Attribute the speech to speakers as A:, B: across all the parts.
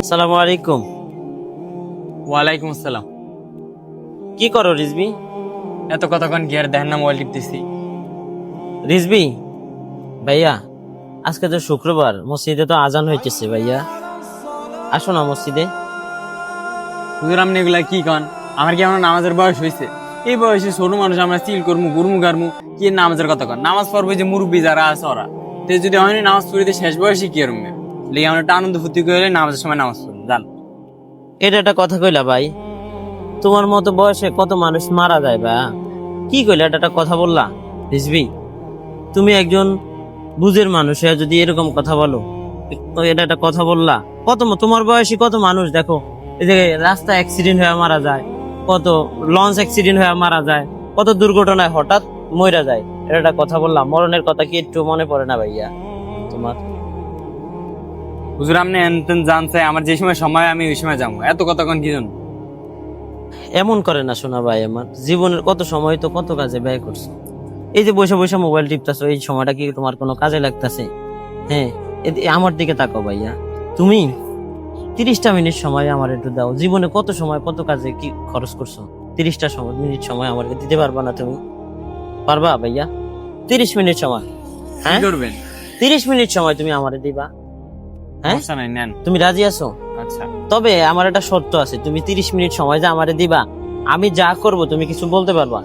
A: আসসালামু আলাইকুম।
B: ওয়ালাইকুম আসসালাম।
A: কি করো রিজবি?
B: এত কতক্ষণ গিয়ার দেখেন না মোবাইল টিপতেছি
A: রিজবি? ভাইয়া আজকে তো শুক্রবার মসজিদে তো আজান হইতেছে ভাইয়া। আসো না মসজিদে।
B: হুজুর আপনি এগুলা কি কন? আমার কি আমার নামাজের বয়স হয়েছে এই বয়সে ছোট মানুষ আমরা চিল করমু গুরমু গারমু কি নামাজের কথা কন? নামাজ পড়বে যে মুরব্বী যারা আছে ওরা। তে যদি হয়নি, নামাজ পড়িতে শেষ বয়সে কি করবে? লিগে আমরা একটা আনন্দ ফুর্তি করে নামাজের সময় নামাজ পড়ব। জান
A: এটা একটা কথা কইলা ভাই। তোমার মতো বয়সে কত মানুষ মারা যায় বা? কি কইলা? এটা একটা কথা বললা? রিজবি তুমি একজন বুঝের মানুষ, হয়ে, যদি এরকম কথা বলো। এটা একটা কথা বললা। কত তোমার বয়সী কত মানুষ, দেখো? এই যে রাস্তা অ্যাক্সিডেন্ট হয়ে মারা যায়, কত লঞ্চ অ্যাক্সিডেন্ট হয়ে মারা যায়, কত দুর্ঘটনায় হঠাৎ মরে যায়। এটা একটা কথা বললাম মরণের কথা কি একটু মনে পড়ে না ভাইয়া? তোমার?
B: হুজুর আপনি এনতেন জানছে আমার যে সময় সময় আমি ওই সময় যাব। এত কতক্ষণ কি জন্য
A: এমন করে না শোনা ভাই আমার। জীবনের কত সময় তো কত কাজে ব্যয় করছ। এই যে বসে বসে মোবাইল টিপতেছো এই সময়টা কি তোমার কোনো কাজে লাগতেছে? হ্যাঁ আমার দিকে তাকাও ভাইয়া। তুমি তিরিশটা মিনিট সময় আমার একটু দাও। জীবনে কত সময় কত কাজে কি খরচ করছ? তিরিশটা সময় মিনিট সময় আমাকে দিতে পারবা না তুমি। পারবা ভাইয়া? তিরিশ মিনিট সময়। হ্যাঁ?
B: করবেন?
A: তিরিশ মিনিট সময় তুমি আমারে দিবা। হ্যাঁ?
B: নেন।
A: তুমি রাজি আছো?
B: আচ্ছা।
A: তবে আমার একটা শর্ত আছে তুমি তিরিশ মিনিট সময় যে আমারে দিবা আমি যা করব তুমি কিছু বলতে পারবা।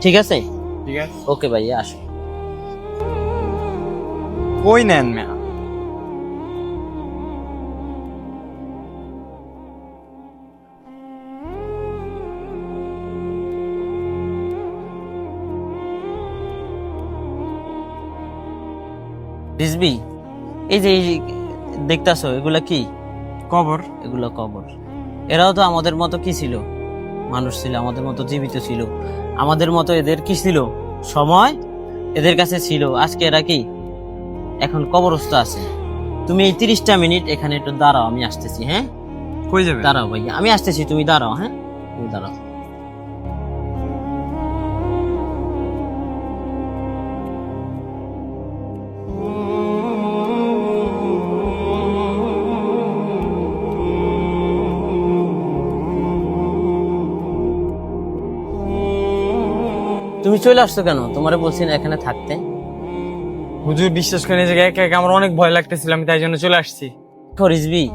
A: ঠিক আছে?
B: ঠিক আছে।
A: ওকে ভাইয়া আসো।
B: কই নেন মেয়া?
A: রিজবি এই যে দেখতাছো এগুলা কি?
B: কবর।
A: এগুলো কবর। এরাও তো আমাদের মতো কি ছিল? মানুষ ছিল আমাদের মতো জীবিত ছিল। আমাদের মতো এদের কি ছিল? সময় এদের কাছে ছিল। আজকে এরা কি? এখন কবরস্থ আছে। তুমি এই তিরিশটা মিনিট এখানে একটু দাঁড়াও আমি আসতেছি হ্যাঁ?
B: কই যাবে?
A: দাঁড়াও ভাইয়া আমি আসতেছি তুমি দাঁড়াও হ্যাঁ? তুমি দাঁড়াও। তুমি চলে আসছো কেন? তোমারে বলছি না এখানে থাকতে।
B: হুজুর বিশ্বাস করে জায়গায় একা একা আমার অনেক ভয় লাগতেছিল আমি তাই জন্য চলে আসছি।
A: রিজবি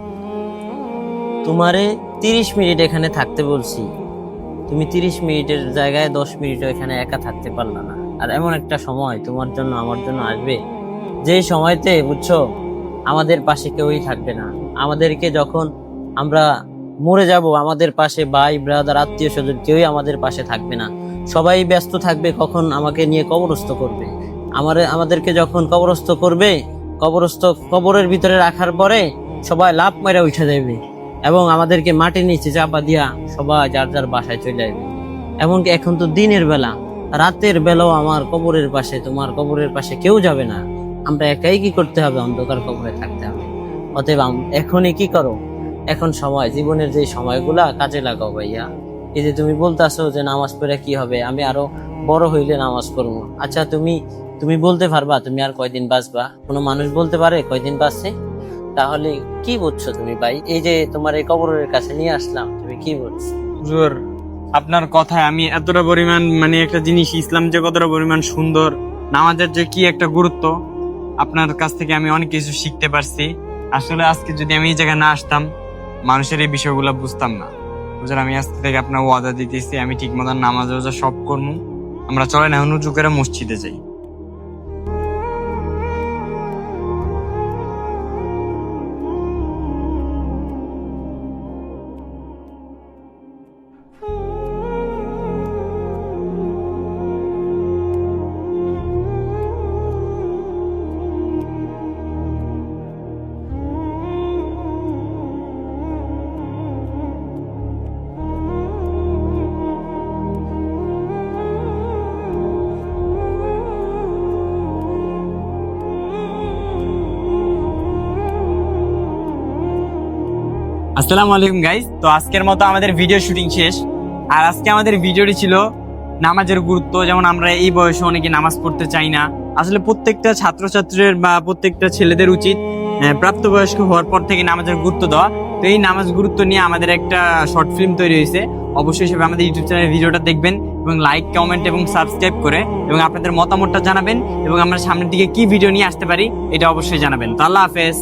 A: তোমারে তিরিশ মিনিট এখানে থাকতে বলছি। তুমি তিরিশ মিনিটের জায়গায় দশ মিনিটও এখানে একা থাকতে পারলা না। আর এমন একটা সময় তোমার জন্য আমার জন্য আসবে। যে সময়তে বুঝছ আমাদের পাশে কেউই থাকবে না। আমাদেরকে যখন আমরা মরে যাব আমাদের পাশে ভাই ব্রাদার আত্মীয় স্বজন কেউই আমাদের পাশে থাকবে না। সবাই ব্যস্ত থাকবে কখন আমাকে নিয়ে কবরস্থ করবে। আমার, আমাদেরকে যখন কবরস্থ করবে, কবরস্থ, কবরের ভিতরে রাখার পরে সবাই লাভ মেরে উঠে যাবে এবং আমাদেরকে মাটির নিচে চাপা দিয়া সবাই যার যার বাসায় চলে যাবে। এমনকি এখন তো দিনের বেলা, রাতের বেলাও আমার কবরের পাশে, তোমার কবরের পাশে কেউ যাবে না। আমরা একাই কি করতে হবে? অন্ধকার কবরে থাকতে হবে। অতএব এখনই কি করো? এখন সময়, জীবনের যে সময়গুলা কাজে লাগাও ভাইয়া। এই যে তুমি বলতাছো যে নামাজ পড়ে কি হবে? আমি আরও বড় হইলে নামাজ পড়ব। আচ্ছা তুমি তুমি বলতে পারবা, তুমি আর কয়দিন বাঁচবা? কোনো মানুষ বলতে পারে কয়দিন বাঁচছে? তাহলে কি বুঝছ তুমি ভাই? এই যে তোমার এই কবরের কাছে নিয়ে আসলাম, তুমি কি বুঝছ?
B: হুজুর, আপনার কথায় আমি এতটা পরিমাণ মানে একটা জিনিস, ইসলাম যে কতটা পরিমাণ সুন্দর, নামাজের যে কি একটা গুরুত্ব, আপনার কাছ থেকে আমি অনেক কিছু শিখতে পারছি। আসলে আজকে যদি আমি এই জায়গায় না আসতাম, মানুষের এই বিষয়গুলো বুঝতাম না। হুজুর, আমি আজকে থেকে আপনার ওয়াদা দিতেছি, আমি ঠিক মতন নামাজ, রোজা সব করব। আমরা চলেন, এখন উঁচু মসজিদে যাই। আসসালামু আলাইকুম গাইজ তো আজকের মতো আমাদের ভিডিও শুটিং শেষ। আর আজকে আমাদের ভিডিওটি ছিল নামাজের গুরুত্ব, যেমন আমরা এই বয়সে অনেকে নামাজ পড়তে চাই না। আসলে প্রত্যেকটা ছাত্রছাত্রীর বা প্রত্যেকটা ছেলেদের উচিত প্রাপ্তবয়স্ক হওয়ার পর থেকে নামাজের গুরুত্ব দেওয়া। তো এই নামাজ গুরুত্ব নিয়ে আমাদের একটা শর্ট ফিল্ম তৈরি হয়েছে। অবশ্যই হিসেবে আমাদের ইউটিউব চ্যানেল ভিডিওটা দেখবেন এবং লাইক কমেন্ট এবং সাবস্ক্রাইব করে এবং আপনাদের মতামতটা জানাবেন এবং আমরা সামনের দিকে কি ভিডিও নিয়ে আসতে পারি, এটা অবশ্যই জানাবেন। তো আল্লাহ হাফেজ।